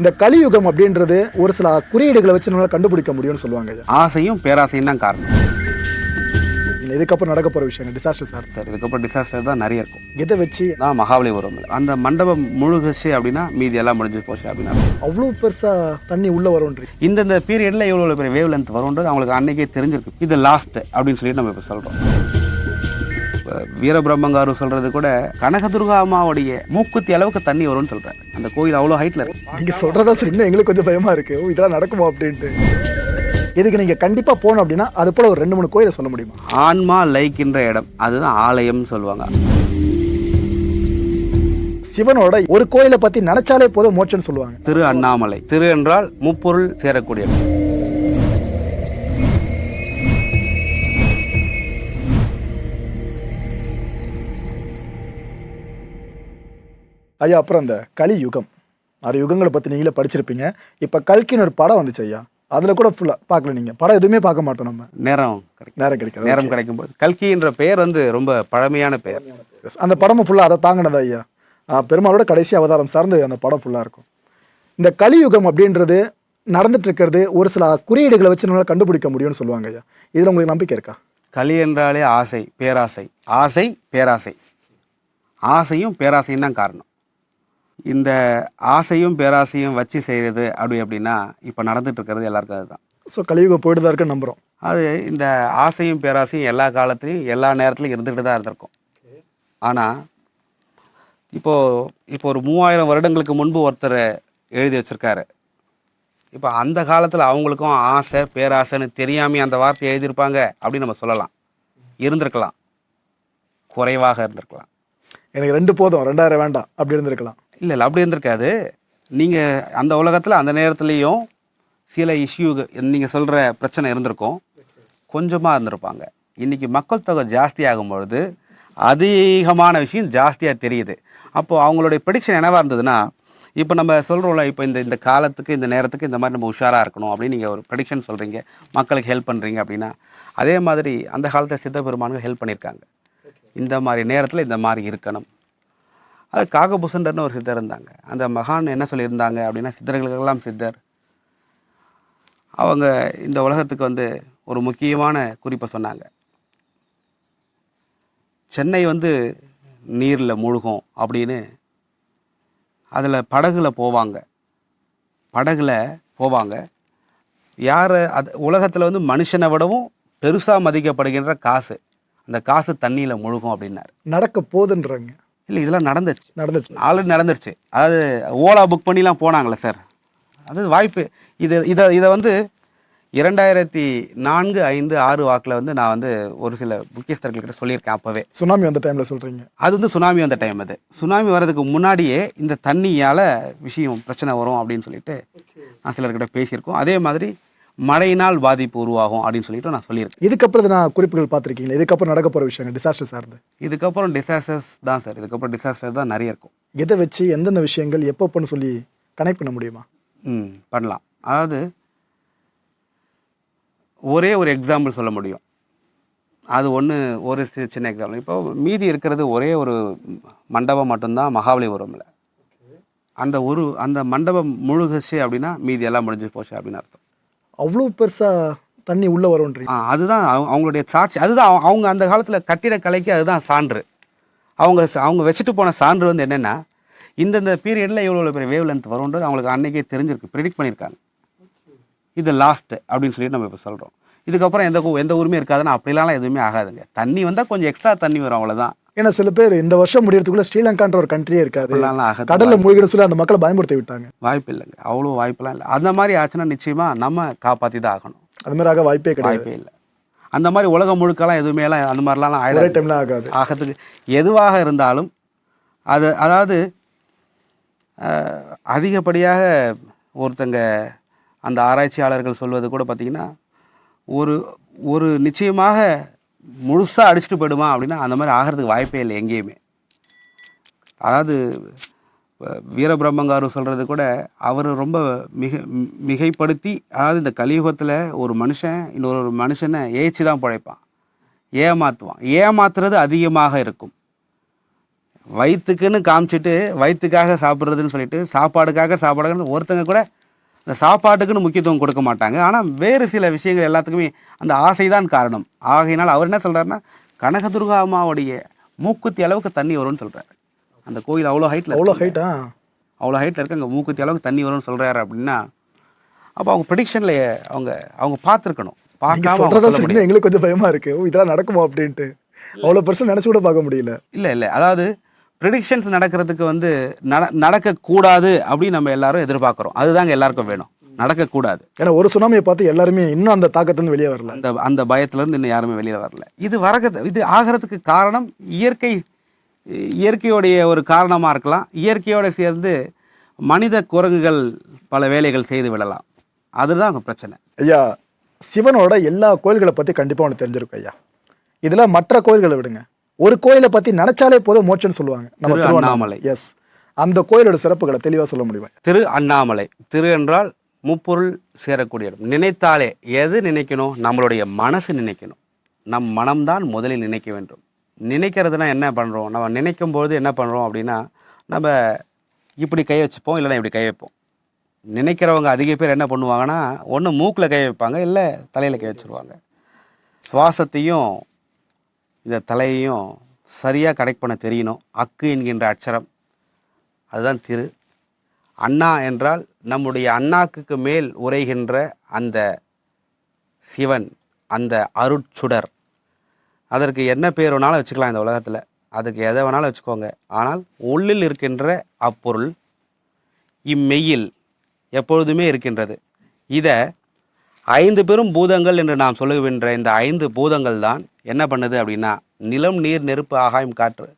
இந்த கலியுகம் அப்படின்றது ஒரு சில குறியீடுகளை வச்சு நம்மளால கண்டுபிடிக்க முடியும்னு சொல்லுவாங்க ஆசையும் பேராசையும் தான் காரணம். இல்லை இதுக்கப்புறம் நடக்க போகிற விஷயங்கள் டிசாஸ்டர் சார். சார் இதுக்கப்புறம் டிசாஸ்டர் தான் நிறைய இருக்கும். இதை வச்சு? தான் மகாபலிபுரம் அந்த மண்டபம் முழுகுச்சு அப்படின்னா மீதி எல்லாம் முடிஞ்சு போச்சு அப்படின்னா. அவ்வளோ பெருசாக தண்ணி உள்ளே வரும்ன்றீங்க இந்தந்த பீரியடில் எவ்வளோ பெரிய வேவ் லென்த் வரும்ன்றது அவங்களுக்கு அன்னைக்கே தெரிஞ்சிருக்கு. இது லாஸ்ட் அப்படின்னு சொல்லிட்டு நம்ம இப்போ சொல்கிறோம் வீரபிரம்மங்காரு சொல்கிறது கூட கனகதுர்கா அம்மாவுடைய மூக்குத்தி அளவுக்கு தண்ணி வரும்னு சொல்கிறார் அந்த கோயில் அவ்வளோ ஹைட்டில் இருக்கு. நீங்கள் சொல்கிறதா சரி இன்னும் எங்களுக்கு கொஞ்சம் பயமாக இருக்குது இதெல்லாம் நடக்குமா அப்படின்ட்டு. இதுக்கு நீங்கள் கண்டிப்பாக போகணும் அப்படின்னா அது போல் ஒரு ரெண்டு மூணு கோயிலை சொல்ல முடியுமா? ஆன்மா லைக்கின்ற இடம். அதுதான் ஆலயம்னு சொல்லுவாங்க. சிவனோட ஒரு கோயிலை பற்றி நினச்சாலே போதும் மோட்சம்னு சொல்லுவாங்க. திரு அண்ணாமலை. திரு என்றால் முப்பொருள் சேரக்கூடிய இடம். ஐயா அப்புறம் அந்த கலியுகம். ஆறு யுகங்களை பற்றி நீங்களே படிச்சிருப்பீங்க. இப்போ கல்கின்னு ஒரு படம் வந்துச்சு ஐயா. அதில் கூட ஃபுல்லாக பார்க்கல நீங்கள் படம் எதுவுமே பார்க்க மாட்டோம் நம்ம. நேரம் கிடைக்கும். நேரம் கிடைக்காது. நேரம் கிடைக்கும் போது கல்கி என்ற பெயர் வந்து ரொம்ப பழமையான பெயர். அந்த படமும் ஃபுல்லாக அதை தாங்கினதா ஐயா? பெருமாளோட கடைசி அவதாரம் சார்ந்து அந்த படம் ஃபுல்லாக இருக்கும். இந்த கலியுகம் அப்படின்றது நடந்துட்டு இருக்கிறது ஒரு சில குறியீடுகளை வச்சு நம்மளால கண்டுபிடிக்க முடியும்னு சொல்லுவாங்க ஐயா. இதில் உங்களுக்கு நம்பிக்கை இருக்கா? கலி என்றாலே ஆசை பேராசை. ஆசை பேராசை. ஆசையும் பேராசையும் தான் காரணம். இந்த ஆசையும் பேராசையும் வச்சு செய்கிறது அப்படி அப்படின்னா இப்போ நடந்துட்டு இருக்கிறது எல்லாருக்கும் அதுதான். ஸோ கலியுகம் போயிட்டு தான் இருக்குன்னு நம்புகிறோம் அது இந்த ஆசையும் பேராசையும் எல்லா காலத்துலையும் எல்லா நேரத்துலையும் இருந்துக்கிட்டு தான் இருந்திருக்கும். ஆனால் இப்போது இப்போ ஒரு மூவாயிரம் வருடங்களுக்கு முன்பு ஒருத்தர் எழுதி வச்சிருக்காரு. இப்போ அந்த காலத்தில் அவங்களுக்கும் ஆசை பேராசைன்னு தெரியாமே அந்த வார்த்தை எழுதியிருப்பாங்க அப்படின்னு நம்ம சொல்லலாம். இருந்திருக்கலாம். குறைவாக இருந்திருக்கலாம். எனக்கு ரெண்டு போதும். ரெண்டாயிரம் வேண்டாம். அப்படி இருந்திருக்கலாம். இல்லை இல்லை அப்படி இருந்திருக்காது. நீங்கள் அந்த உலகத்தில் அந்த நேரத்துலேயும் சில இஷ்யூ நீங்கள் சொல்கிற பிரச்சனை இருந்திருக்கும். கொஞ்சமாக இருந்திருப்பாங்க. இன்றைக்கி மக்கள் தொகை ஜாஸ்தியாகும் பொழுது அதிகமான விஷயம் ஜாஸ்தியாக தெரியுது. அப்போது அவங்களுடைய ப்ரெடிக்ஷன் என்னவாக இருந்ததுன்னா இப்போ நம்ம சொல்கிறோம்ல இப்போ இந்த இந்த காலத்துக்கு இந்த நேரத்துக்கு இந்த மாதிரி நம்ம உஷாராக இருக்கணும் அப்படின்னு நீங்கள் ஒரு ப்ரெடிக்ஷன் சொல்கிறீங்க மக்களுக்கு ஹெல்ப் பண்ணுறீங்க அப்படின்னா அதே மாதிரி அந்த காலத்தில் சித்த பெருமானுக்கு ஹெல்ப் பண்ணியிருக்காங்க. இந்த மாதிரி நேரத்தில் இந்த மாதிரி இருக்கணும். அது காகபுசண்டர்னு ஒரு சித்தர் இருந்தாங்க. அந்த மகான் என்ன சொல்லியிருந்தாங்க அப்படின்னா சித்தர்களுக்கெல்லாம் சித்தர். அவங்க இந்த உலகத்துக்கு வந்து ஒரு முக்கியமான குறிப்பை சொன்னாங்க. சென்னை வந்து நீரில் மூழ்கும் அப்படின்னு அதில் படகுல போவாங்க. படகுல போவாங்க. யார் அது உலகத்தில் வந்து மனுஷனை விடவும் பெருசாக மதிக்கப்படுகின்ற காசு. அந்த காசு தண்ணியில் முழுகும் அப்படின்னார். நடக்க போதுன்றாங்க இல்லை இதெல்லாம் நடந்துச்சு. நடந்துச்சு. ஆல்ரெடி நடந்துருச்சு. அதாவது ஓலா புக் பண்ணிலாம் போனாங்களே சார் அது வாய்ப்பு. இது இதை இதை வந்து இரண்டாயிரத்தி நான்கு ஐந்து ஆறு வாக்கில் வந்து நான் வந்து ஒரு சில முக்கியஸ்தர்கள்கிட்ட சொல்லியிருக்கேன் அப்போவே. சுனாமி வந்த டைமில் சொல்கிறீங்க அது வந்து சுனாமி வந்த டைம் அது. சுனாமி வர்றதுக்கு முன்னாடியே இந்த தண்ணியால் விஷயம் பிரச்சனை வரும் அப்படின்னு சொல்லிட்டு நான் சிலர்கிட்ட பேசியிருக்கோம். அதே மாதிரி மழையினால் பாதிப்பு உருவாகும் அப்படின்னு சொல்லிட்டு நான் சொல்லியிருக்கேன். இதுக்கப்புறம் இது நான் குறிப்புகள் பார்த்துருக்கீங்களா? இதுக்கப்புறம் நடக்க போகிற விஷயங்கள் டிசாஸ்டர் சார்ந்து. இதுக்கப்புறம் டிசாஸ்டர்ஸ் தான் சார். இதுக்கப்புறம் டிசாஸ்டர் தான் நிறைய இருக்கும். இதை வச்சு எந்தெந்த விஷயங்கள் எப்பப்போன்னு சொல்லி கனெக்ட் பண்ண முடியுமா? ம் பண்ணலாம். அதாவது ஒரே ஒரு எக்ஸாம்பிள் சொல்ல முடியும். அது ஒன்று ஒரு சின்ன எக்ஸாம்பிள் இப்போ மீதி இருக்கிறது ஒரே ஒரு மண்டபம் மட்டும்தான் மகாபலிபுரமில். அந்த ஒரு அந்த மண்டபம் முழுகுச்சு அப்படின்னா மீதி எல்லாம் முடிஞ்சு போச்சு அப்படின்னு அர்த்தம். அவ்வளோ பெருசாக தண்ணி உள்ளே வரும்ன்றீங்க? அதுதான் அவங்க- அவங்களுடைய சாட்சி. அதுதான் அவங்க- அவங்க அந்த காலத்தில் கட்டிடக்கலைக்கு அதுதான் சான்று. அவங்க அவங்க வச்சுட்டு போன சான்று வந்து என்னென்னா இந்தந்த பீரியடில் எவ்வளோ பெரிய வேவ் லென்த் வரும்ன்றது அவங்களுக்கு அன்றைக்கே தெரிஞ்சிருக்கு ப்ரிடிக்ட் பண்ணியிருக்காங்க. இது லாஸ்ட்டு அப்படின்னு சொல்லிட்டு நம்ம இப்போ சொல்கிறோம் இதுக்கப்புறம் எந்த எந்த ஊருமே இருக்காதுன்னா அப்படிலாம் எதுவுமே ஆகாதுங்க. தண்ணி வந்தால் கொஞ்சம் எக்ஸ்ட்ரா தண்ணி வரும் அவ்வளோதான் ஏன்னா சில பேர் இந்த வருஷம் முடியறதுக்குள்ள ஸ்ரீலங்கான்ற ஒரு கண்ட்ரியே இருக்காது. கடல்ல மூழ்கிட சொல்லி அந்த மக்களை பயமுறுத்தி விட்டாங்க. வாய்ப்பு இல்லைங்க அவ்வளோ வாய்ப்பெல்லாம் இல்லை. அந்த மாதிரி ஆச்சுன்னா நிச்சயமாக நம்ம காப்பாற்றி தான் ஆகணும். அது மாதிரி ஆக வாய்ப்பே கிடையாது. வாய்ப்பே இல்லை. அந்த மாதிரி உலகம் முழுக்கெல்லாம் எதுவுமே எல்லாம் அந்த மாதிரிலாம் டைம்ல ஆகாது. ஆகிறதுக்கு எதுவாக இருந்தாலும் அது அதாவது அதிகப்படியாக ஒருத்தங்க அந்த ஆராய்ச்சியாளர்கள் சொல்வது கூட பார்த்திங்கன்னா ஒரு ஒரு நிச்சயமாக முழுசாக அடிச்சுட்டு போயிடுமா அப்படின்னா அந்த மாதிரி ஆகிறதுக்கு வாய்ப்பே இல்லை எங்கேயுமே. அதாவது வீரபிரம்மங்காரு சொல்கிறது கூட அவர் ரொம்ப மிக மிகைப்படுத்தி அதாவது இந்த கலியுகத்தில் ஒரு மனுஷன் இன்னொரு மனுஷனை ஏய்ச்சி தான் பிழைப்பான் ஏமாற்றுவான் ஏமாத்துறது அதிகமாக இருக்கும். வயிற்றுக்குன்னு காமிச்சிட்டு வயிற்றுக்காக சாப்பிட்றதுன்னு சொல்லிட்டு சாப்பாடுக்காக சாப்பாடுன்னு ஒருத்தங்க கூட இந்த சாப்பாட்டுக்குன்னு முக்கியத்துவம் கொடுக்க மாட்டாங்க. ஆனால் வேறு சில விஷயங்கள் எல்லாத்துக்குமே அந்த ஆசை தான் காரணம். ஆகையினால் அவர் என்ன சொல்கிறாருன்னா கனகதுர்கா அம்மாவுடைய மூக்குத்தி அளவுக்கு தண்ணி வரும்னு சொல்கிறாரு அந்த கோயில் அவ்வளோ ஹைட்டில் அவ்வளோ ஹைட்டா அவ்வளோ ஹைட்டில் இருக்க அங்கே மூக்குத்தி அளவுக்கு தண்ணி வரும்னு சொல்கிறாரு அப்படின்னா அப்போ அவங்க ப்ரெடிக்ஷனில் அவங்க அவங்க பார்த்துருக்கணும். பார்க்காம எங்களுக்கு கொஞ்சம் பயமா இருக்கு. ஓ, இதெல்லாம் நடக்குமா அப்படின்ட்டு. அவ்வளோ பெருசா நினைச்சு கூட பார்க்க முடியல. இல்லை இல்லை. அதாவது ப்ரிடிக்ஷன்ஸ் நடக்கிறதுக்கு வந்து நட நடக்கக்கூடாது அப்படின்னு நம்ம எல்லாரும் எதிர்பார்க்குறோம். அதுதாங்க எல்லாருக்கும் வேணும். நடக்கக்கூடாது. ஏன்னா ஒரு சுனாமியை பார்த்து எல்லாருமே இன்னும் அந்த தாக்கத்துலேருந்து வெளியே வரல. அந்த அந்த பயத்துலேருந்து இன்னும் யாருமே வெளியில் வரல. இது வரக இது ஆகிறதுக்கு காரணம் இயற்கை இயற்கையோடைய ஒரு காரணமாக இருக்கலாம். இயற்கையோடு சேர்ந்து மனித குரங்குகள் பல வேலைகள் செய்து விடலாம். அதுதான் அங்கே பிரச்சனை. ஐயா சிவனோட எல்லா கோயில்களை பத்தி கண்டிப்பா உனக்கு தெரிஞ்சிருக்கும் ஐயா. இதுல மற்ற கோயில்களை விடுங்க. ஒரு கோயிலை பத்தி நினைச்சாலே போதும் மோட்சம்னு சொல்லுவாங்க. நம்ம திரு திருவண்ணாமலை. அண்ணாமலை. எஸ் அந்த கோயிலோட சிறப்புகளை தெளிவா சொல்ல முடியுமா? திரு அண்ணாமலை. திரு என்றால் முப்பொருள் சேரக்கூடிய இடம். நினைத்தாலே எது நினைக்கணும்? நம்மளுடைய மனசு நினைக்கணும். நம் மனம்தான் முதலில் நினைக்க வேண்டும். நினைக்கிறதுனா என்ன பண்ணுறோம் நம்ம நினைக்கும் போது என்ன பண்ணுறோம் அப்படின்னா நம்ம இப்படி கை வச்சுப்போம் இல்லைன்னா இப்படி கை வைப்போம். நினைக்கிறவங்க அதிக பேர் என்ன பண்ணுவாங்கன்னா ஒன்று மூக்கில் கை வைப்பாங்க இல்லை தலையில் கை வச்சுருவாங்க. சுவாசத்தையும் இந்த தலையையும் சரியாக கனெக்ட் பண்ண தெரியணும். அக்கு என்கின்ற அக்ஷரம். அதுதான் திரு. அண்ணா என்றால் நம்முடைய அண்ணாக்குக்கு மேல் உரைகின்ற அந்த சிவன் அந்த அருட்சுடர். அதற்கு என்ன பேர் வேணாலும் வச்சுக்கலாம் இந்த உலகத்தில். அதுக்கு எதை வேணாலும் வச்சுக்கோங்க. ஆனால் உள்ளில் இருக்கின்ற அப்பொருள் இம்மெய்யில் எப்பொழுதுமே இருக்கின்றது. இதை ஐந்து பெரும் பூதங்கள் என்று நாம் சொல்லுகின்ற இந்த ஐந்து பூதங்கள் தான் என்ன பண்ணுது அப்படின்னா நிலம் நீர் நெருப்பு ஆகாயம் காற்று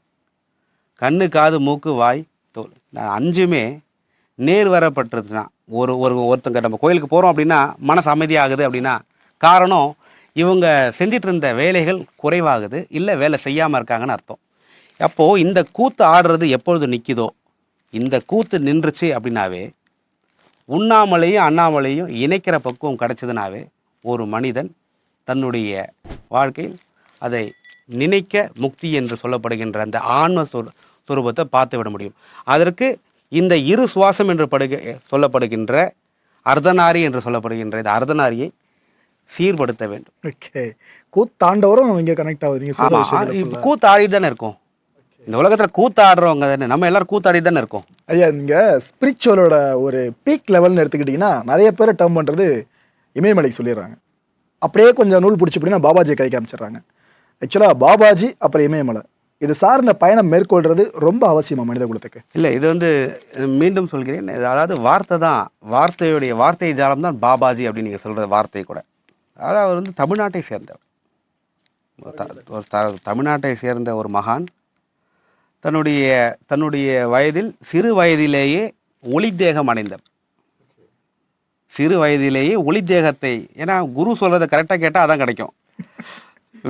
கண்ணு காது மூக்கு வாய் தோல். அஞ்சுமே நேர் வரப்பட்டதுன்னா ஒரு ஒரு ஒருத்தங்க நம்ம கோயிலுக்கு போகிறோம் அப்படின்னா மனசு அமைதியாகுது அப்படின்னா காரணம் இவங்க செஞ்சிட்டு இருந்த வேலைகள் குறைவாகுது இல்லை வேலை செய்யாமல் இருக்காங்கன்னு அர்த்தம். அப்போது இந்த கூத்து ஆடுறது எப்பொழுது நிற்கிதோ இந்த கூத்து நின்றுச்சு அப்படின்னாவே உண்ணாமலையும் அண்ணாமலையும் இணைக்கிற பக்குவம் கிடைச்சதுனாவே ஒரு மனிதன் தன்னுடைய வாழ்க்கையில் அதை நினைக்க முக்தி என்று சொல்லப்படுகின்ற அந்த ஆன்ம சொரு- சொரூபத்தை பார்த்து விட முடியும். அதற்கு இந்த இரு சுவாசம் என்று படுக சொல்லப்படுகின்ற அர்த்தநாரி என்று சொல்லப்படுகின்ற இந்த அர்த்தநாரியை சீர்படுத்த வேண்டும். ஓகே கூத்தாண்டவரும் இங்க கனெக்ட் ஆகுது. நீங்க சொல்ற ஆமாம் விஷயங்கள் கூத்து ஆடிட்டு தானே இருக்கும். இந்த உலகத்தில் கூத்து ஆடுறவங்க தானே? நம்ம எல்லாரும் கூத்தாடிட்டு தானே இருக்கோம். ஐயா நீங்க ஸ்பிரிச்சுவலோட ஒரு பீக் லெவல்னு எடுத்துக்கிட்டிங்கன்னா நிறைய பேர் டேர்ம் பண்றது இமயமலைக்கு சொல்லிடுறாங்க. அப்படியே கொஞ்சம் நூல் பிடிச்சி அப்படின்னா பாபாஜி கை காமிச்சிடுறாங்க ஆக்சுவலாக பாபாஜி அப்புறம் இமயமலை. இது சார்ந்த பயணம் மேற்கொள்றது ரொம்ப அவசியமா மனித குலத்துக்கு? இல்லை இது வந்து மீண்டும் சொல்கிறேன். அதாவது வார்த்தை தான் வார்த்தையுடைய வார்த்தை ஜாலம் தான் பாபாஜி அப்படின்னு நீங்கள் சொல்கிற வார்த்தை கூட. அதாவது அவர் வந்து தமிழ்நாட்டை சேர்ந்தவர். ஒரு தமிழ்நாட்டை சேர்ந்த ஒரு மகான் தன்னுடைய தன்னுடைய வயதில் சிறு வயதிலேயே ஒளி தேகம் அடைந்தார் சிறு வயதிலேயே ஒளி தேகத்தை ஏன்னா குரு சொல்கிறத கரெக்டாக கேட்டால் அதான் கிடைக்கும்.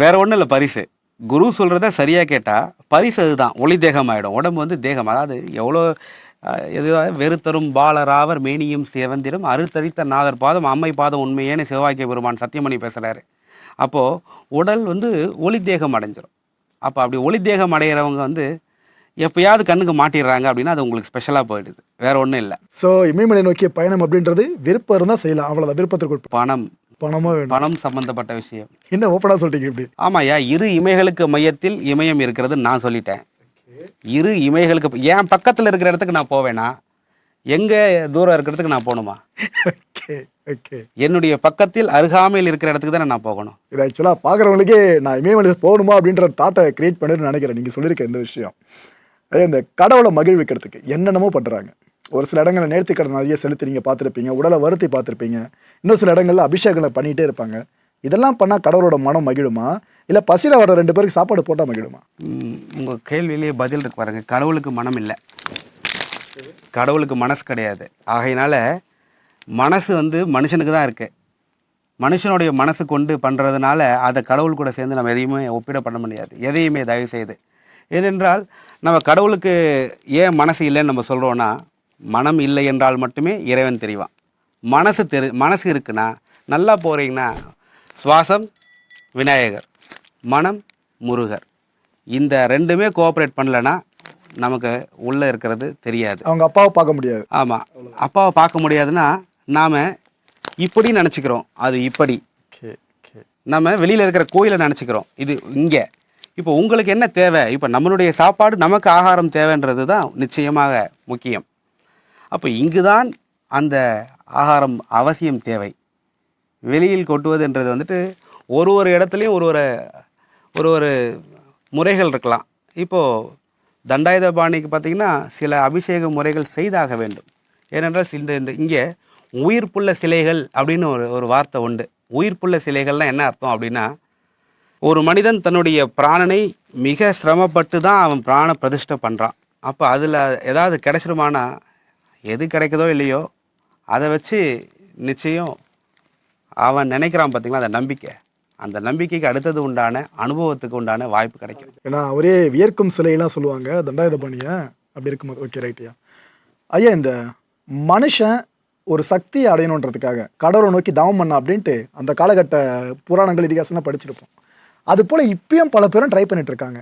வேற ஒன்றும் இல்லை பரிசு. குரு சொல்கிறத சரியாக கேட்டால் பரிசு அதுதான் ஒளி தேகம் ஆகிடும் உடம்பு வந்து தேகம் அதாவது எவ்வளோ எதுவாக வெறுத்தரும் பாலராவர் மேனியும் சிவந்திரும் அறுத்தரித்த நாதர் பாதம் அம்மை பாதம் உண்மையேன்னு சிவவாக்கிய பெருமான் சத்தியமணி பேசுகிறாரு அப்போது உடல் வந்து ஒளி தேகம் அடைஞ்சிடும் அப்போ அப்படி ஒளி தேகம் அடைகிறவங்க வந்து எப்பயாவது கண்ணுக்கு மாட்டிடுறாங்க அப்படின்னா அது உங்களுக்கு ஸ்பெஷலாக போயிடுது. வேற ஒன்றும் இல்லை. ஸோ இமயமலை நோக்கிய பயணம் அப்படின்றது விருப்பம் இருந்தால் செய்யலாம். அவ்வளோதான் விருப்பத்திற்கு பணம். பணமா வேணும். பணம் சம்பந்தப்பட்ட விஷயம். என்ன ஓப்பனாக சொல்லிட்டீங்க இப்படி? ஆமாய்யா இரு இமைகளுக்கு மையத்தில் இமயம் இருக்கிறது நான் சொல்லிட்டேன். இரு இமைகளுக்கு என் பக்கத்தில் இருக்கிற இடத்துக்கு நான் போவேனா? எங்கே தூரம் இருக்கிறதுக்கு நான் போகணுமா? ஓகே ஓகே என்னுடைய பக்கத்தில் அருகாமையில் இருக்கிற இடத்துக்கு தானே நான் போகணும். இது ஆக்சுவலாக பார்க்குறவங்களுக்கே நான் இமயமலை போகணுமா அப்படின்ற தாட்டை கிரியேட் பண்ணுன்னு நினைக்கிறேன். நீங்கள் சொல்லியிருக்க இந்த விஷயம். அதே இந்த கடவுளை மகிழ்விக்கிறதுக்கு என்னென்னமோ பண்ணுறாங்க ஒரு சில இடங்களில் நேர்த்தி கடன் நிறைய செலுத்தி நீங்கள் பார்த்துருப்பீங்க உடலை வருத்தி பார்த்துருப்பீங்க இன்னும் சில இடங்களில் அபிஷேகங்களை பண்ணிகிட்டே இருப்பாங்க. இதெல்லாம் பண்ணால் கடவுளோட மனம் மகிழுமா? இல்லை பசியில் வர ரெண்டு பேருக்கு சாப்பாடு போட்டால் மகிழுமா? உங்கள் கேள்வியிலேயே பதில் இருக்கு பாருங்க. கடவுளுக்கு மனம் இல்லை. கடவுளுக்கு மனசு கிடையாது. ஆகையினால மனசு வந்து மனுஷனுக்கு தான் இருக்குது மனுஷனுடைய மனசு கொண்டு பண்ணுறதுனால அதை கடவுள் கூட சேர்ந்து நம்ம எதையுமே ஒப்பிட பண்ண முடியாது. எதையுமே தயவு செய்து. ஏனென்றால் நம்ம கடவுளுக்கு ஏன் மனசு இல்லைன்னு நம்ம சொல்கிறோன்னா மனம் இல்லை என்றால் மட்டுமே இறைவன் தெரிவான். மனசு தெரி மனசு இருக்குன்னா நல்லா போகிறீங்கன்னா சுவாசம் விநாயகர் மனம் முருகர். இந்த ரெண்டுமே கோஆப்ரேட் பண்ணலன்னா நமக்கு உள்ளே இருக்கிறது தெரியாது. அவங்க அப்பாவை பார்க்க முடியாது. ஆமாம் அப்பாவை பார்க்க முடியாதுன்னா நாம் இப்படி நினச்சிக்கிறோம் அது இப்படி. நம்ம வெளியில் இருக்கிற கோயிலை நினச்சிக்கிறோம் இது இங்கே. இப்போ உங்களுக்கு என்ன தேவை? இப்போ நம்மளுடைய சாப்பாடு நமக்கு ஆகாரம் தேவைன்றது தான் நிச்சயமாக முக்கியம். அப்போ இங்கு தான் அந்த ஆகாரம் அவசியம் தேவை. வெளியில் கொட்டுவதுன்றது வந்துட்டு ஒரு ஒரு இடத்துலையும் ஒரு ஒரு ஒரு ஒரு முறைகள் இருக்கலாம். இப்போது தண்டாயுதபாணிக்கு பார்த்திங்கன்னா சில அபிஷேக முறைகள் செய்தாக வேண்டும். ஏனென்றால் இந்த இந்த இங்கே உயிர்ப்புள்ள சிலைகள் அப்படின்னு ஒரு ஒரு வார்த்தை உண்டு. உயிர்ப்புள்ள சிலைகள்லாம் என்ன அர்த்தம் அப்படின்னா ஒரு மனிதன் தன்னுடைய பிராணனை மிக சிரமப்பட்டு தான் அவன் பிராண பிரதிஷ்டை பண்ணுறான் அப்போ அதில் ஏதாவது கிடைச்சிருமானா? எது கிடைக்குதோ இல்லையோ அதை வச்சு நிச்சயம் அவன் நினைக்கிறான் பார்த்தீங்களா அந்த நம்பிக்கை. அந்த நம்பிக்கைக்கு அடுத்தது உண்டான அனுபவத்துக்கு உண்டான வாய்ப்பு கிடைக்கும். ஏன்னா ஒரே வியர்க்கும் சிலையெல்லாம் சொல்லுவாங்க தண்டாயுதபாணிய அப்படி இருக்கும்போது. ஓகே ரைட்யா ஐயா இந்த மனுஷன் ஒரு சக்தியை அடையணுன்றதுக்காக கடவுளை நோக்கி தவம் பண்ண அப்படின்ட்டு அந்த காலகட்ட புராணங்கள் இதிகாசம்லாம் படிச்சிருப்போம். அது போல் இப்பயும் பல பேரும் ட்ரை பண்ணிட்டு இருக்காங்க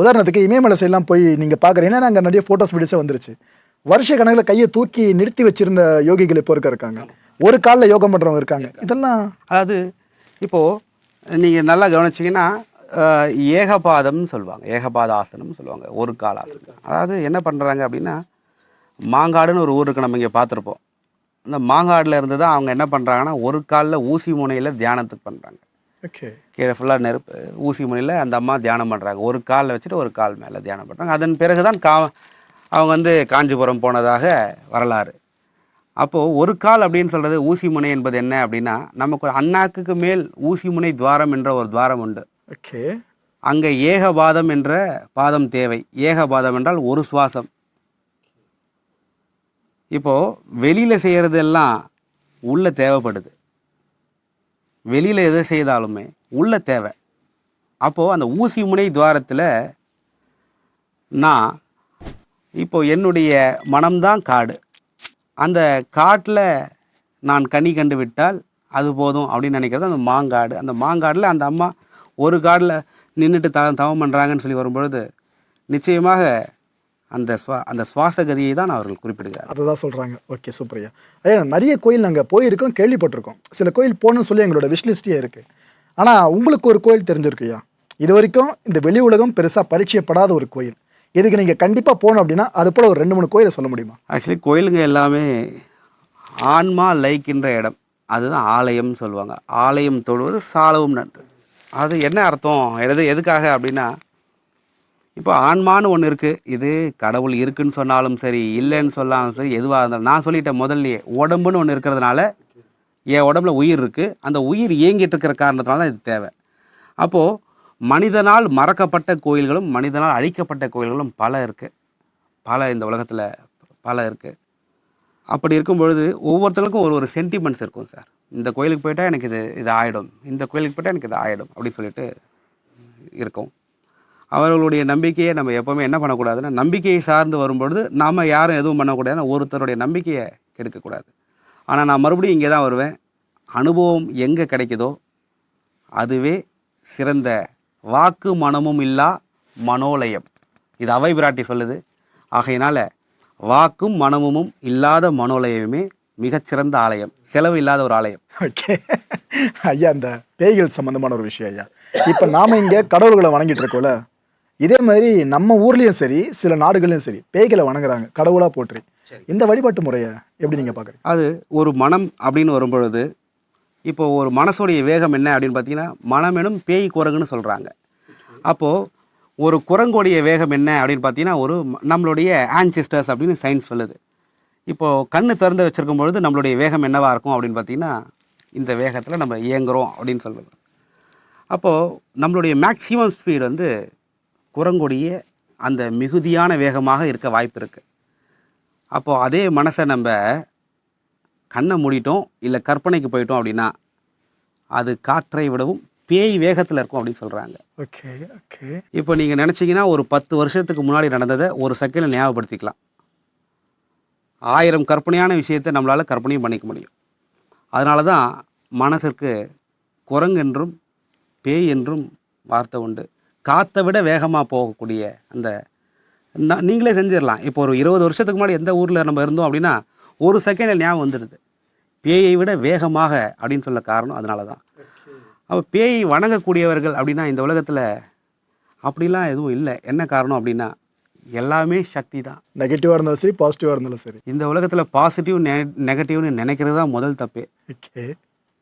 உதாரணத்துக்கு இமயமலை சைட்லாம் போய் நீங்கள் பார்க்குறீங்கன்னா அங்கே நிறைய ஃபோட்டோஸ் வீடியோஸே வந்துருச்சு. வருஷ கணக்கில் கையை தூக்கி நிறுத்தி வச்சிருந்த யோகிகள் இப்போ இருக்க இருக்காங்க. ஒரு காலில் யோகம் பண்ணுறவங்க இருக்காங்க. இதெல்லாம் அதாவது இப்போது நீங்கள் நல்லா கவனிச்சிங்கன்னா ஏகபாதம்னு சொல்லுவாங்க. ஏகபாத ஆசனம்னு சொல்லுவாங்க. ஒரு கால ஆசனம். அதாவது என்ன பண்ணுறாங்க அப்படின்னா மாங்காடுன்னு ஒரு ஊர் இருக்கு நம்ம இங்கே பார்த்துருப்போம். இந்த மாங்காடில் இருந்து தான் அவங்க என்ன பண்ணுறாங்கன்னா ஒரு காலில் ஊசி முனையில் தியானத்துக்கு பண்ணுறாங்க ஓகே கீழே ஃபுல்லாக நெருப்பு ஊசி முனையில் அந்த அம்மா தியானம் பண்ணுறாங்க ஒரு காலில் வச்சுட்டு ஒரு கால் மேலே தியானம் பண்ணுறாங்க அதன் பிறகு தான் கா அவங்க வந்து காஞ்சிபுரம் போனதாக வரலாறு. அப்போது ஒரு கால் அப்படின்னு சொல்கிறது ஊசி முனை என்பது என்ன அப்படின்னா நமக்கு ஒரு அண்ணாக்குக்கு மேல் ஊசி முனை துவாரம் என்ற ஒரு துவாரம் உண்டு. ஓகே அங்கே ஏகபாதம் என்ற பாதம் தேவை. ஏகபாதம் என்றால் ஒரு சுவாசம். இப்போது வெளியில் செய்கிறதெல்லாம் உள்ள தேவைப்படுது. வெளியில் எதை செய்தாலுமே உள்ள தேவை. அப்போது அந்த ஊசி முனை துவாரத்தில் நான் இப்போது என்னுடைய மனம்தான் காடு. அந்த காட்டில் நான் கனி கண்டு விட்டால் அது போதும் அப்படின்னு நினைக்கிறது அந்த மாங்காடு. அந்த மாங்காடில் அந்த அம்மா ஒரு காடில் நின்றுட்டு த தவம் பண்ணுறாங்கன்னு சொல்லி வரும்பொழுது நிச்சயமாக அந்த சுவா அந்த சுவாச கதியை தான் அவர்கள் குறிப்பிடுகிறார். அதை தான் சொல்கிறாங்க ஓகே சூப்பர் ஐயா நிறைய கோயில் நாங்கள் போயிருக்கோம் கேள்விப்பட்டிருக்கோம். சில கோயில் போகணும்னு சொல்லி எங்களோட விஷ்லிஸ்டே இருக்குது ஆனால் உங்களுக்கு ஒரு கோயில் தெரிஞ்சிருக்கு ஐயா. இது வரைக்கும் இந்த வெளி உலகம் பெருசாக பரிச்சயப்படாத ஒரு கோயில். இதுக்கு நீங்கள் கண்டிப்பாக போகணும் அப்படின்னா அது போல் ஒரு ரெண்டு மூணு கோயிலை சொல்ல முடியுமா? ஆக்சுவலி கோயிலுங்க எல்லாமே ஆன்மா லைக்கின்ற இடம். அதுதான் ஆலயம்னு சொல்லுவாங்க. ஆலயம் தொழுவது சாலவும் நன்று. அது என்ன அர்த்தம்? எது எதுக்காக அப்படின்னா இப்போ ஆன்மான்னு ஒன்று இருக்குது இது கடவுள் இருக்குன்னு சொன்னாலும் சரி இல்லைன்னு சொன்னாலும் சரி எதுவாக இருந்தாலும் நான் சொல்லிட்டேன் முதல்லையே உடம்புன்னு ஒன்று இருக்கிறதுனால என் உடம்புல உயிர் இருக்குது அந்த உயிர் இயங்கிட்டு இருக்கிற காரணத்தினால தான் இது தேவை. அப்போது மனிதனால் மறக்கப்பட்ட கோயில்களும் மனிதனால் அழிக்கப்பட்ட கோயில்களும் பல இருக்குது பல இந்த உலகத்தில் பல இருக்குது அப்படி இருக்கும் பொழுது ஒவ்வொருத்தருக்கும் ஒரு ஒரு சென்டிமெண்ட்ஸ் இருக்கும் சார். இந்த கோயிலுக்கு போயிட்டால் எனக்கு இது இது ஆகிடும் இந்த கோயிலுக்கு போயிட்டால் எனக்கு இது ஆகிடும் அப்படின்னு சொல்லிட்டு இருக்கும். அவர்களுடைய நம்பிக்கையை நம்ம எப்போவுமே என்ன பண்ணக்கூடாதுன்னா நம்பிக்கையை சார்ந்து வரும்பொழுது நாம் யாரும் எதுவும் பண்ணக்கூடாதுன்னா ஒருத்தருடைய நம்பிக்கையை கெடுக்கக்கூடாது. ஆனால் நான் மறுபடியும் இங்கே தான் வருவேன். அனுபவம் எங்கே கிடைக்குதோ அதுவே சிறந்த வாக்கு மனமும் இல்லா மனோலயம். இது அவை பிராட்டி சொல்லுது. ஆகையினால் வாக்கும் மனமும் இல்லாத மனோலயமே மிகச்சிறந்த ஆலயம். செலவு இல்லாத ஒரு ஆலயம். ஓகே ஐயா இந்த பேய்கள் சம்மந்தமான ஒரு விஷயம் ஐயா. இப்போ நாம் இங்கே கடவுள்களை வணங்கிட்டு இருக்கோம்ல. இதே மாதிரி நம்ம ஊர்லேயும் சரி சில நாடுகள்லையும் சரி பேய்களை வணங்குறாங்க கடவுளாக போற்றி. இந்த வழிபாட்டு முறையை எப்படி நீங்கள் பார்க்குறீங்க அது ஒரு மனம் அப்படின்னு வரும்பொழுது இப்போ ஒரு மனசுடைய வேகம் என்ன அப்படின்னு பார்த்தீங்கன்னா மனம் எனும் பேய் குரங்குன்னு சொல்கிறாங்க அப்போது ஒரு குரங்குடைய வேகம் என்ன அப்படின்னு பார்த்தீங்கன்னா ஒரு நம்மளுடைய ஆன்சிஸ்டர்ஸ் அப்படின்னு சயின்ஸ் சொல்லுது. இப்போது கண்ணு திறந்து வச்சிருக்கும் பொழுது நம்மளுடைய வேகம் என்னவாக இருக்கும் அப்படின்னு பார்த்தீங்கன்னா இந்த வேகத்தில் நம்ம இயங்குறோம் அப்படின்னு சொல்லுது. அப்போது நம்மளுடைய மேக்ஸிமம் ஸ்பீடு வந்து குரங்குடைய அந்த மிகுதியான வேகமாக இருக்க வாய்ப்பு இருக்குது அப்போது அதே மனசை நம்ம கண்ணை மூடிட்டோம் இல்லை கற்பனைக்கு போயிட்டோம் அப்படின்னா அது காற்றை விடவும் பேய் வேகத்தில் இருக்கும் அப்படின்னு சொல்கிறாங்க ஓகே ஓகே. இப்போ நீங்கள் நினச்சிங்கன்னா ஒரு பத்து வருஷத்துக்கு முன்னாடி நடந்ததை ஒரு செகண்டில் ஞாபகப்படுத்திக்கலாம். ஆயிரம் கற்பனையான விஷயத்தை நம்மளால் கற்பனையும் பண்ணிக்க முடியும். அதனால தான் மனதிற்கு குரங்கு என்றும் பேய் என்றும் வார்த்தை உண்டு. காற்றை விட வேகமாக போகக்கூடிய அந்த நான் நீங்களே செஞ்சிடலாம். இப்போ ஒரு இருபது வருஷத்துக்கு முன்னாடி எந்த ஊரில் நம்ம இருந்தோம் அப்படின்னா ஒரு செகண்டில் ஞாபகம் வந்துடுது பேயை விட வேகமாக அப்படின்னு சொல்ல காரணம் அதனால தான் அப்போ பேயை வணங்கக்கூடியவர்கள் அப்படின்னா இந்த உலகத்தில் அப்படிலாம் எதுவும் இல்லை. என்ன காரணம் அப்படின்னா எல்லாமே சக்தி தான் நெகட்டிவாக இருந்தாலும் சரி பாசிட்டிவாக இருந்தாலும் சரி. இந்த உலகத்தில் பாசிட்டிவ் நெ நெகட்டிவ்னு நினைக்கிறது தான் முதல் தப்பே. ஓகே.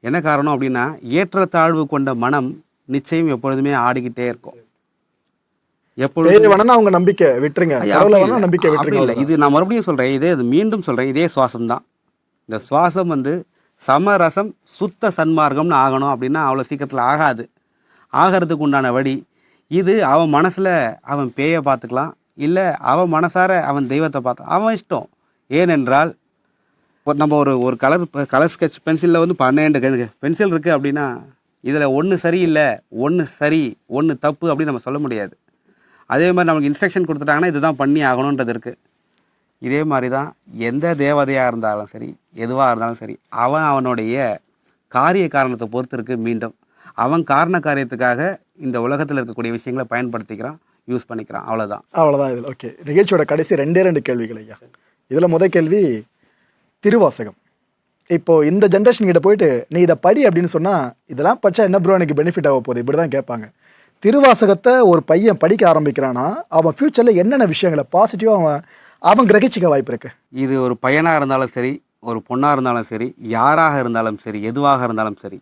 என்ன காரணம் அப்படின்னா ஏற்றத்தாழ்வு கொண்ட மனம் நிச்சயம் எப்பொழுதுமே ஆடிக்கிட்டே இருக்கும். எப்பொழுதும் பேய் வேணா அவங்க நம்பிக்கை விட்டுருங்க. கடவுளை வேணா. நம்பிக்கை அப்படி இல்லை. விட்டுருங்க இது நான் மறுபடியும் சொல்கிறேன் இதே இது மீண்டும் சொல்கிறேன் இதே சுவாசம் தான். இந்த சுவாசம் வந்து சமரசம் சுத்த சன்மார்க்கம்னு ஆகணும் அப்படின்னா அவ்வளோ சீக்கிரத்தில் ஆகாது. ஆகிறதுக்கு உண்டான வழி இது அவன் மனசில் அவன் பேயை பார்த்துக்கலாம். இல்லை அவன் மனசார அவன் தெய்வத்தை பார்த்து அவன் இஷ்டம். ஏனென்றால் இப்போ நம்ம ஒரு ஒரு கலர் கலர் ஸ்கெட்ச் பென்சிலில் வந்து பன்னெண்டு பென்சில் இருக்குது அப்படின்னா இதில் ஒன்று சரியில்லை ஒன்று சரி ஒன்று தப்பு அப்படின்னு நம்ம சொல்ல முடியாது. அதே மாதிரி நமக்கு இன்ஸ்ட்ரக்ஷன் கொடுத்துட்டாங்கன்னா இதுதான் பண்ணி ஆகணுன்றது இருக்குது இதே மாதிரி தான் எந்த தேவதையாக இருந்தாலும் சரி எதுவாக இருந்தாலும் சரி அவன் அவனுடைய காரிய காரணத்தை பொறுத்தருக்கு மீண்டும். அவன் காரண காரியத்துக்காக இந்த உலகத்தில் இருக்கக்கூடிய விஷயங்களை பயன்படுத்திக்கிறான் யூஸ் பண்ணிக்கிறான் அவ்வளோதான் அவ்வளோதான் இதில். ஓகே நிகழ்ச்சியோட கடைசி ரெண்டே ரெண்டு கேள்விகள் ஐயா. இதில் முத கேள்வி திருவாசகம். இப்போது இந்த ஜென்ரேஷன் கிட்ட போயிட்டு நீ இதை படி அப்படின்னு சொன்னால் இதெல்லாம் படித்தா என்ன ப்ரோ எனக்கு பெனிஃபிட் ஆக போகுது? இப்படி தான் கேட்பாங்க. திருவாசகத்தை ஒரு பையன் படிக்க ஆரம்பிக்கிறானா அவன் ஃப்யூச்சரில் என்னென்ன விஷயங்களை பாசிட்டிவாக அவன் அவன் கிரகிச்சிக்க வாய்ப்பு இருக்கு? இது ஒரு பையனாக இருந்தாலும் சரி ஒரு பொண்ணாக இருந்தாலும் சரி யாராக இருந்தாலும் சரி எதுவாக இருந்தாலும் சரி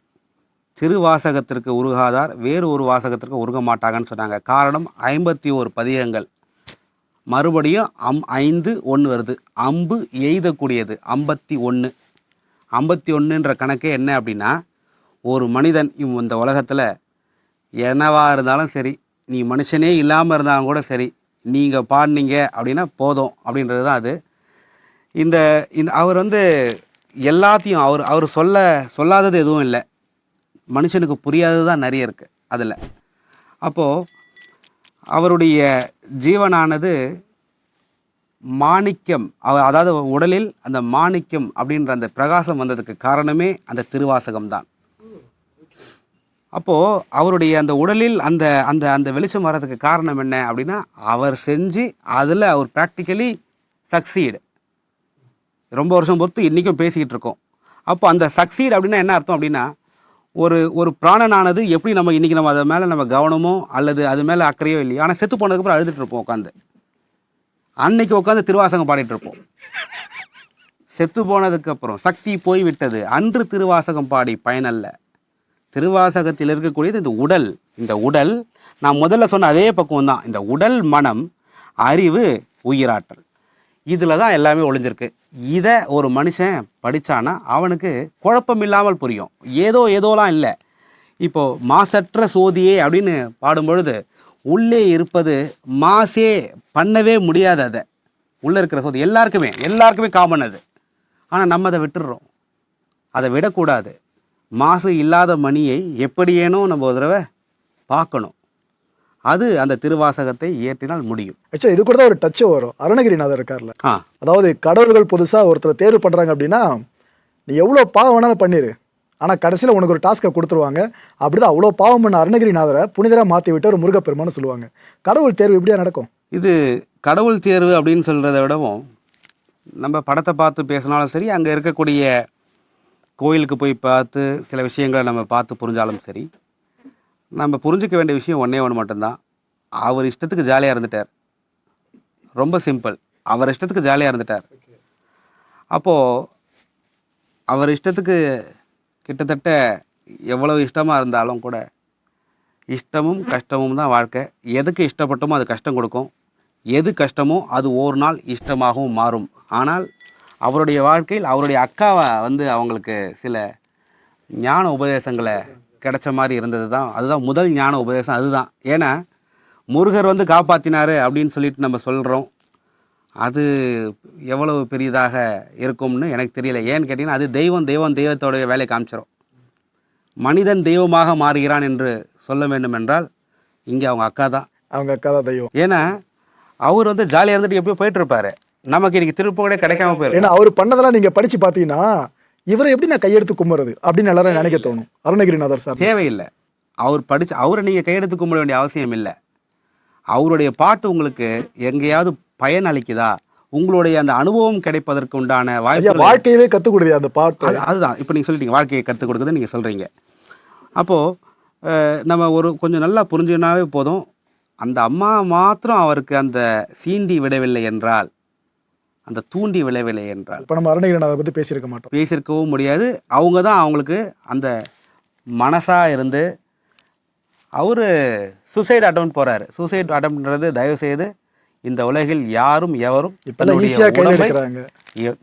திருவாசகத்திற்கு உருகாதார் வேறு ஒரு வாசகத்திற்கு உருக மாட்டாங்கன்னு சொன்னாங்க. காரணம் ஐம்பத்தி ஒரு பதிகங்கள். மறுபடியும் அம் ஐந்து ஒன்று வருது. அம்பு எய்தக்கூடியது ஐம்பத்தி ஒன்று ஐம்பத்தி ஒன்றுன்ற கணக்கே என்ன அப்படின்னா ஒரு மனிதன் இவ் இந்த உலகத்தில் என்னவா இருந்தாலும் சரி நீ மனுஷனே இல்லாமல் இருந்தாலும் கூட சரி நீங்கள் பாடினீங்க அப்படின்னா போதும் அப்படின்றது தான் அது. இந்த இந்த அவர் வந்து எல்லாத்தையும் அவர் அவர் சொல்ல சொல்லாதது எதுவும் இல்லை. மனுஷனுக்கு புரியாதது தான் நிறைய இருக்குது அதில். அப்போது அவருடைய ஜீவனானது மாணிக்கம் அவர் அதாவது உடலில் அந்த மாணிக்கம் அப்படின்ற அந்த பிரகாசம் வந்ததுக்கு காரணமே அந்த திருவாசகம் தான். அப்போது அவருடைய அந்த உடலில் அந்த அந்த அந்த வெளிச்சம் வர்றதுக்கு காரணம் என்ன அப்படின்னா அவர் செஞ்சு அதில் அவர் ப்ராக்டிக்கலி சக்சீடு ரொம்ப வருஷம் பொறுத்து இன்றைக்கும் பேசிக்கிட்டு இருக்கோம். அப்போ அந்த சக்சீட் அப்படின்னா என்ன அர்த்தம் அப்படின்னா ஒரு ஒரு பிராணனானது எப்படி நம்ம இன்றைக்கி நம்ம அதை மேலே நம்ம கவனமோ அல்லது அது மேலே அக்கறையோ இல்லையோ ஆனால் செத்து போனதுக்கப்புறம் அழுதுட்டு இருப்போம் உட்காந்து அன்னைக்கு உட்காந்து திருவாசகம் பாடிட்டு இருப்போம். செத்து போனதுக்கப்புறம் சக்தி போய் விட்டது அன்று திருவாசகம் பாடி பயனல்ல. திருவாசகத்தில் இருக்கக்கூடியது இந்த உடல். இந்த உடல் நான் முதல்ல சொன்ன அதே பக்குவம் தான் இந்த உடல் மனம் அறிவு உயிராற்றல். இதில் தான் எல்லாமே ஒளிஞ்சிருக்கு. இதை ஒரு மனுஷன் படித்தானா அவனுக்கு குழப்பம் இல்லாமல் புரியும். ஏதோ ஏதோலாம் இல்லை. இப்போது மாசற்ற சோதியே அப்படின்னு பாடும்பொழுது உள்ளே இருப்பது மாசே பண்ணவே முடியாது அதை. உள்ளே இருக்கிற சோதி எல்லாருக்குமே எல்லாருக்குமே காமன் அது. ஆனால் நம்ம அதை விட்டுடுறோம் அதை விடக்கூடாது. மாசு இல்லாத மணியை எப்படியேனோ நம்ம ஒரு தடவை பார்க்கணும். அது அந்த திருவாசகத்தை இயற்றினால் முடியும். ஆக்சுவலி இது கூட தான் ஒரு டச்சு வரும். அருணகிரிநாதர் இருக்கார்ல. ஆ. அதாவது கடவுள்கள் புதுசாக ஒருத்தர் தேர்வு பண்ணுறாங்க அப்படின்னா நீ எவ்வளோ பாவம் வேணாலும் பண்ணிரு. ஆனால் கடைசியில் உனக்கு ஒரு டாஸ்க்கை கொடுத்துருவாங்க. அப்படிதான் அவ்வளோ பாவம் பண்ண அருணகிரிநாதரை புனிதராக மாற்றி விட்டு ஒரு முருகப்பெருமான்னு சொல்லுவாங்க. கடவுள் தேர்வு இப்படியா நடக்கும்? இது கடவுள் தேர்வு அப்படின்னு சொல்கிறத விடவும் நம்ம படத்தை பார்த்து பேசினாலும் சரி அங்கே இருக்கக்கூடிய கோயிலுக்கு போய் பார்த்து சில விஷயங்களை நம்ம பார்த்து புரிஞ்சாலும் சரி நம்ம புரிஞ்சுக்க வேண்டிய விஷயம் ஒன்றே ஒன்று மட்டும்தான். அவர் இஷ்டத்துக்கு ஜாலியாக இருந்துட்டார். ரொம்ப சிம்பிள் அவர் இஷ்டத்துக்கு ஜாலியாக இருந்துட்டார். அப்போது அவர் இஷ்டத்துக்கு கிட்டத்தட்ட எவ்வளோ இஷ்டமாக இருந்தாலும் கூட இஷ்டமும் கஷ்டமும் தான் வாழ்க்கை. எதுக்கு இஷ்டப்பட்டோமோ அது கஷ்டம் கொடுக்கும். எது கஷ்டமோ அது ஒரு நாள் இஷ்டமாகவும் மாறும். ஆனால் அவருடைய வாழ்க்கையில் அவருடைய அக்காவை வந்து அவங்களுக்கு சில ஞான உபதேசங்களை கிடைச்ச மாதிரி இருந்தது தான் அதுதான் முதல் ஞான உபதேசம் அதுதான். ஏன்னா முருகர் வந்து காப்பாற்றினாரு அப்படின்னு சொல்லிட்டு நம்ம சொல்கிறோம் அது எவ்வளவு பெரியதாக இருக்கும்னு எனக்கு தெரியல. ஏன்னு கேட்டிங்கன்னா அது தெய்வம் தெய்வம் தெய்வத்தோடைய வேலையை காமிச்சிரும். மனிதன் தெய்வமாக மாறுகிறான் என்று சொல்ல வேண்டும் என்றால் இங்கே அவங்க அக்கா தான். அவங்க அக்கா தான் தெய்வம். ஏன்னா அவர் வந்து ஜாலியாக இருந்துட்டு எப்படியோ போயிட்டு இருப்பாரு. நமக்கு இன்னைக்கு திருப்ப கூட கிடைக்காம போயிருக்கு. ஏன்னா அவர் பண்ணதெல்லாம் நீங்கள் படித்து பார்த்தீங்கன்னா இவரை எப்படி நான் கையெடுத்து கும்புறது அப்படின்னு எல்லாரும் நினைக்க தோணும். அருணகிரிநாதர் சார். தேவையில்லை. அவர் படிச்சு அவரை நீங்கள் கையெடுத்து கும்பிட வேண்டிய அவசியம் இல்லை. அவருடைய பாட்டு உங்களுக்கு எங்கேயாவது பயன் அளிக்குதா? உங்களுடைய அந்த அனுபவம் கிடைப்பதற்கு உண்டான வாய்ப்பு வாழ்க்கையவே கத்துக் கொடுதே அந்த பாட்டு. அது அதுதான். இப்போ நீங்கள் சொல்லிட்டீங்க வாழ்க்கையை கற்றுக் கொடுக்குறது நீங்கள் சொல்கிறீங்க அப்போது நம்ம ஒரு கொஞ்சம் நல்லா புரிஞ்சுனாவே போதும். அந்த அம்மா மாத்திரம் அவருக்கு அந்த சீண்டி விடவில்லை என்றால் அந்த தூண்டி விடவில்லை என்றால். இப்ப நம்ம அருணகிரிநாதரை பத்தி பேசியிருக்க மாட்டோம். பேசியிருக்கவும் முடியாது. அவங்க தான் அவங்களுக்கு அந்த மனசாக இருந்து அவர் சூசைட் அட்டம் போகிறாரு சூசைட் அட்டம்ன்றது தயவு செய்து இந்த உலகில் யாரும் எவரும் இய-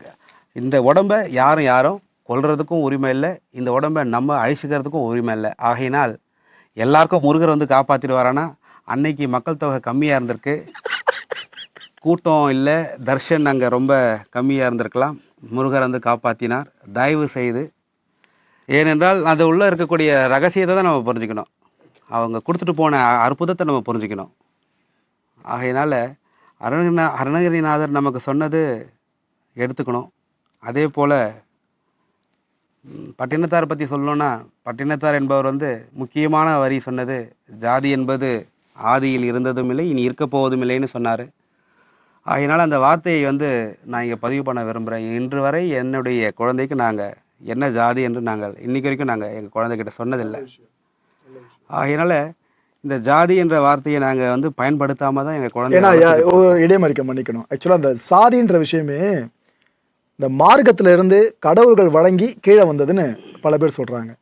இந்த உடம்பை யாரும் யாரும் கொல்றதுக்கும் உரிமை இல்லை. இந்த உடம்பை நம்ம அழிச்சுக்கிறதுக்கும் உரிமை இல்லை. ஆகையினால் எல்லாருக்கும் முருகர் வந்து காப்பாற்றிடுவாரானா அன்னைக்கு மக்கள் தொகை கம்மியாக இருந்திருக்கு. கூட்டம் இல்லை தர்ஷன் அங்கே ரொம்ப கம்மியாக இருந்திருக்கலாம். முருகர் வந்து காப்பாற்றினார் தயவு செய்து. ஏனென்றால் அது உள்ளே இருக்கக்கூடிய ரகசியத்தை தான் நம்ம புரிஞ்சுக்கணும். அவங்க கொடுத்துட்டு போன அற்புதத்தை நம்ம புரிஞ்சுக்கணும். ஆகையினால் அருணகிரிநா அருணகிரிநாதர் நமக்கு சொன்னது எடுத்துக்கணும். அதே போல் பட்டினத்தார் பற்றி சொல்லணுன்னா பட்டினத்தார் என்பவர் வந்து முக்கியமான வரி சொன்னது ஜாதி என்பது ஆதியில் இருந்ததும் இல்லை இனி இருக்க போவதும் இல்லைன்னு சொன்னார். ஆகையினால் அந்த வார்த்தையை வந்து நான் இங்கே பதிவு பண்ண விரும்புகிறேன். இன்று வரை என்னுடைய குழந்தைக்கு நாங்கள் என்ன ஜாதி என்று நாங்கள் இன்னைக்கு வரைக்கும் நாங்கள் எங்கள் குழந்தைகிட்ட சொன்னதில்லை. ஆகையினால் இந்த ஜாதி என்ற வார்த்தையை நாங்கள் வந்து பயன்படுத்தாமல் தான் எங்கள் குழந்தை ஏன்னா ஐயா, ஒரு இடைமறிக்க மன்னிக்கணும். ஆக்சுவலாக அந்த சாதின்ற விஷயமே இந்த மார்க்கத்துல இருந்து கடவுள்கள் வழங்கி கீழே வந்ததுன்னு பல பேர் சொல்றாங்க.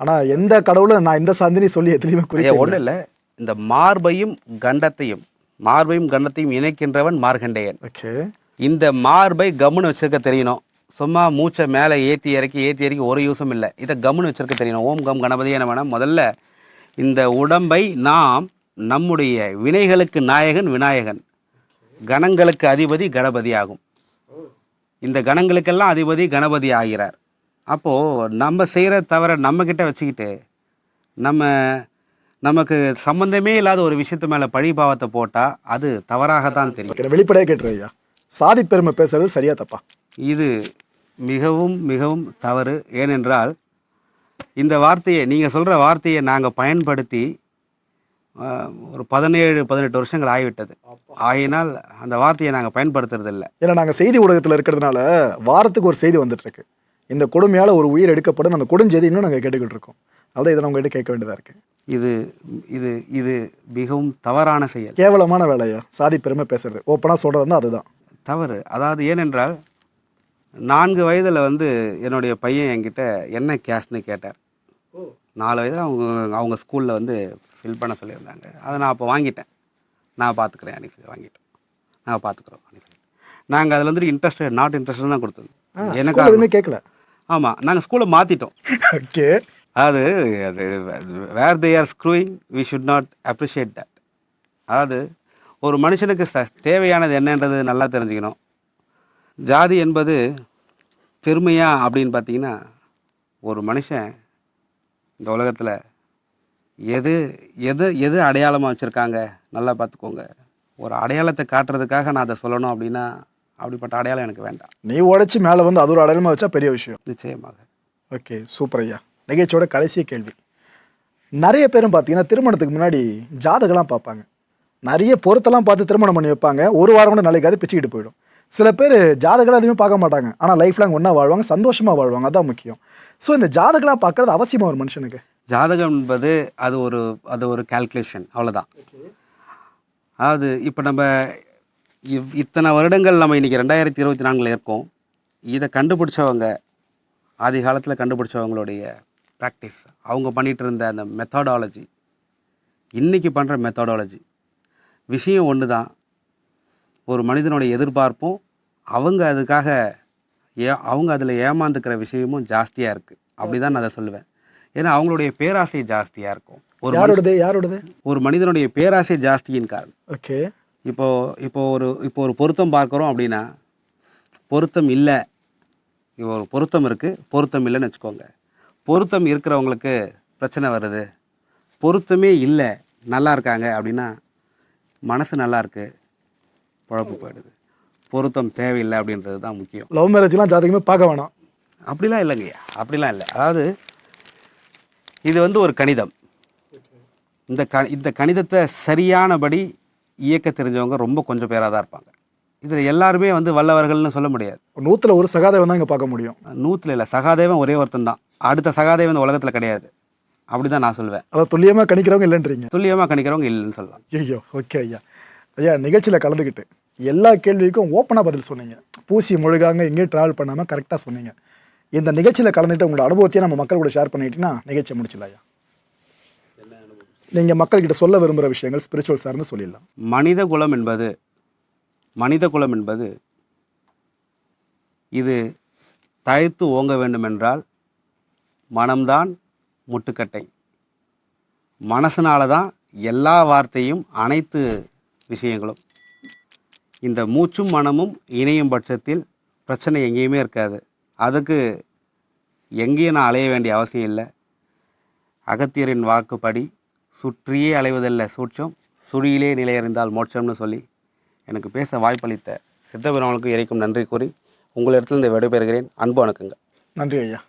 ஆனா எந்த கடவுளும் நான் இந்த சாந்தினி சொல்லி எதுலையுமே ஒன்றும் இல்லை. இந்த மார்பையும் கண்டத்தையும் மார்பையும் கண்டத்தையும் இணைக்கின்றவன் மார்கண்டேயன் ஓகே. இந்த மார்பை கம்முன்னு வச்சிருக்க தெரியணும். சும்மா மூச்சை மேலே ஏற்றி இறக்கி ஏற்றி இறக்கி ஒரு யூஸும் இல்லை. இதை கம்முன்னு வச்சிருக்க தெரியணும். ஓம் கம் கணபதியே வேணாம். முதல்ல இந்த உடம்பை நாம் நம்முடைய வினைகளுக்கு நாயகன் விநாயகன். கணங்களுக்கு அதிபதி கணபதி ஆகும். இந்த கணங்களுக்கெல்லாம் அதிபதி கணபதி ஆகிறார். அப்போது நம்ம செய்கிற தவிர நம்மக்கிட்ட வச்சுக்கிட்டு நம்ம நமக்கு சம்பந்தமே இல்லாத ஒரு விஷயத்து மேலே பழி பாவத்தை போட்டால் அது தவறாகத்தான் தெரியும். ஓகே வெளிப்படையாக கேட்டுரு ஐயா. சாதி பெருமை பேசுறது சரியா தப்பா? இது மிகவும் மிகவும் தவறு. ஏனென்றால் இந்த வார்த்தையை நீங்கள் சொல்கிற வார்த்தையை நாங்கள் பயன்படுத்தி ஒரு பதினேழு பதினெட்டு வருஷங்கள் ஆகிவிட்டது. ஆகினால் அந்த வார்த்தையை நாங்கள் பயன்படுத்துறதில்ல. ஏன்னா நாங்க செய்தி ஊடகத்துல இருக்கிறதுனால வாரத்துக்கு ஒரு செய்தி வந்துட்டு இருக்கு இந்த கொடுமையால ஒரு உயிர் எடுக்கப்படும் அந்த கொடுஞ்செய்தி இன்னும் நாங்க கேட்டுக்கிட்டு இருக்கோம் அதான் இதை உங்ககிட்ட கேட்க வேண்டியதா இருக்கு. இது இது இது மிகவும் தவறான செயல். கேவலமான வேலையா? சாதி பெருமை பேசுறது. ஓப்பனா சொல்றது வந்து அதுதான். தவறு. அதாவது ஏனென்றால் நான்கு வயதில் வந்து என்னுடைய பையன் என்கிட்ட என்ன கேஷ்னு கேட்டார். நாலு வயதில் அவங்க அவங்க ஸ்கூலில் வந்து ஃபில் பண்ண சொல்லியிருந்தாங்க. அதை நான் அப்போ வாங்கிட்டேன். நான் பார்த்துக்கிறேன் அன்றைக்கி சொல்லி வாங்கிட்டேன் நான் பார்த்துக்குறோம் அன்றைக்கி நாங்கள் அதில் வந்துட்டு இன்ட்ரெஸ்டட் நாட் இன்ட்ரெஸ்ட் தான் கொடுத்தது. எனக்கு எதுவுமே கேட்கல. ஆமாம் நாங்கள் ஸ்கூலை மாற்றிட்டோம் ஓகே. அது அது where they are screwing we should not appreciate that அதாவது ஒரு மனுஷனுக்கு ச தேவையானது என்னன்றது நல்லா தெரிஞ்சுக்கணும். ஜாதி என்பது பெருமையா அப்படின்னு பார்த்தீங்கன்னா ஒரு மனுஷன் இந்த உலகத்தில் எது எது எது அடையாளமாக வச்சுருக்காங்க நல்லா பார்த்துக்கோங்க. ஒரு அடையாளத்தை காட்டுறதுக்காக நான் அதை சொல்லணும் அப்படின்னா அப்படிப்பட்ட அடையாளம் எனக்கு வேண்டாம். நீ உடைச்சு மேல வந்து அது ஒரு அடையாளமா வச்சா பெரிய விஷயம். நிச்சயமாக. ஓகே சூப்பர் ஐயா. நிகழ்ச்சியோட கடைசி கேள்வி. நிறைய பேரும் பார்த்தீங்கன்னா திருமணத்துக்கு முன்னாடி ஜாதகம்லாம் பார்ப்பாங்க. நிறைய பொருத்தெல்லாம் பார்த்து திருமணம் பண்ணி வைப்பாங்க. ஒரு வாரம் கூட நாளைக்கு பிச்சுக்கிட்டு போயிடும். சில பேர் ஜாதகம் எதுவுமே பார்க்க மாட்டாங்க. ஆனால் லைஃப் லாங் ஒன்றா வாழ்வாங்க சந்தோஷமா வாழ்வாங்க. அதான் முக்கியம். ஸோ இந்த ஜாதகம்லாம் பார்க்கறது அவசியமா ஒரு மனுஷனுக்கு? ஜாதகம் என்பது அது ஒரு அது ஒரு கால்குலேஷன் அவ்வளோதான் அதாவது இப்போ நம்ம இவ் இத்தனை வருடங்கள் நம்ம இன்றைக்கி ரெண்டாயிரத்தி இருபத்தி நான்கில் இருக்கோம். இதை கண்டுபிடிச்சவங்க ஆதி காலத்தில் கண்டுபிடிச்சவங்களுடைய ப்ராக்டிஸ் அவங்க பண்ணிகிட்டு இருந்த அந்த மெத்தடாலஜி இன்றைக்கி பண்ணுற மெத்தடாலஜி விஷயம் ஒன்று தான் ஒரு மனிதனுடைய எதிர்பார்ப்பும் அவங்க அதுக்காக ஏ அவங்க அதில் ஏமாந்துக்கிற விஷயமும் ஜாஸ்தியாக இருக்குது அப்படி தான் நான் அதை சொல்லுவேன். ஏன்னா அவங்களுடைய பேராசை ஜாஸ்தியாக இருக்கும். ஒரு யாரோடது? யாரோடது? ஒரு மனிதனுடைய பேராசை ஜாஸ்தியின் காரணம். ஓகே. இப்போ இப்போ ஒரு இப்போ ஒரு பொருத்தம் பார்க்குறோம் அப்படின்னா பொருத்தம் இல்லை. இப்போ ஒரு பொருத்தம் இருக்குது பொருத்தம் இல்லைன்னு வச்சுக்கோங்க. பொருத்தம் இருக்கிறவங்களுக்கு பிரச்சனை வருது. பொருத்தமே இல்லை நல்லா இருக்காங்க அப்படின்னா மனசு நல்லா இருக்கு குழப்பு போயிடுது. பொருத்தம் தேவையில்லை அப்படின்றது தான் முக்கியம். லவ் மேரேஜ்லாம் ஜாதகமே பார்க்க வேணாம். அப்படிலாம் இல்லைங்கய்யா. அப்படிலாம் இல்லை. அதாவது இது வந்து ஒரு கணிதம். இந்த க இந்த கணிதத்தை சரியானபடி இயக்க தெரிஞ்சவங்க ரொம்ப கொஞ்சம் பேராக தான் இருப்பாங்க. இதில் எல்லாருமே வந்து வல்லவர்கள்னு சொல்ல முடியாது. நூத்துல ஒரு சகாதேவன் தான் இங்க பார்க்க முடியும். நூற்றில் இல்லை சகாதேவன் ஒரே ஒருத்தன் தான். அடுத்த சகாதேவன் இந்த உலகத்தில் கிடையாது. அப்படி தான் நான் சொல்வேன். அதை துல்லியமா கணிக்கிறவங்க இல்லைன்றீங்க. துல்லியமாக கணிக்கிறவங்க இல்லைன்னு சொல்லலாம். ஐயோ ஓகே ஐயா. ஐயா நிகழ்ச்சியில் கலந்துக்கிட்டு எல்லா கேள்விக்கும் ஓப்பனாக பதில் சொன்னீங்க. பூசி முழுகாங்க எங்கேயும் ட்ராவல் பண்ணாமல் கரெக்டாக சொன்னீங்க. இந்த நிகழ்ச்சியில் கலந்துட்டு உங்களோட அனுபவத்தையும் நம்ம மக்கள் கூட ஷேர் பண்ணிட்டீங்கன்னா நிகழ்ச்சியை முடிச்சிடலாம் ஐயா. நீங்கள் மக்கள்கிட்ட சொல்ல விரும்புகிற விஷயங்கள் ஸ்பிரிச்சுவல் சார்ந்து சொல்லிடலாம். மனித குலம் என்பது மனித குலம் என்பது இது தழைத்து ஓங்க வேண்டுமென்றால் மனம்தான் முட்டுக்கட்டை. மனசனால தான் எல்லா வார்த்தையும் அனைத்து விஷயங்களும். இந்த மூச்சும் மனமும் இணையும் பட்சத்தில் பிரச்சனை எங்கேயுமே இருக்காது. அதுக்கு எங்கேயும் நான் அலைய வேண்டிய அவசியம் இல்லை. அகத்தியரின் வாக்குப்படி சுற்றியே அலைவதல்ல சூட்சம் சுழியிலே நிலையறிந்தால் மோட்சம்னு சொல்லி எனக்கு பேச வாய்ப்பளித்த சித்தபெருமானுக்கு இறைக்கும் நன்றி கூறி உங்களிடத்தில் இந்த விடைபெறுகிறேன். அன்பு வணக்கங்கள். நன்றி ஐயா.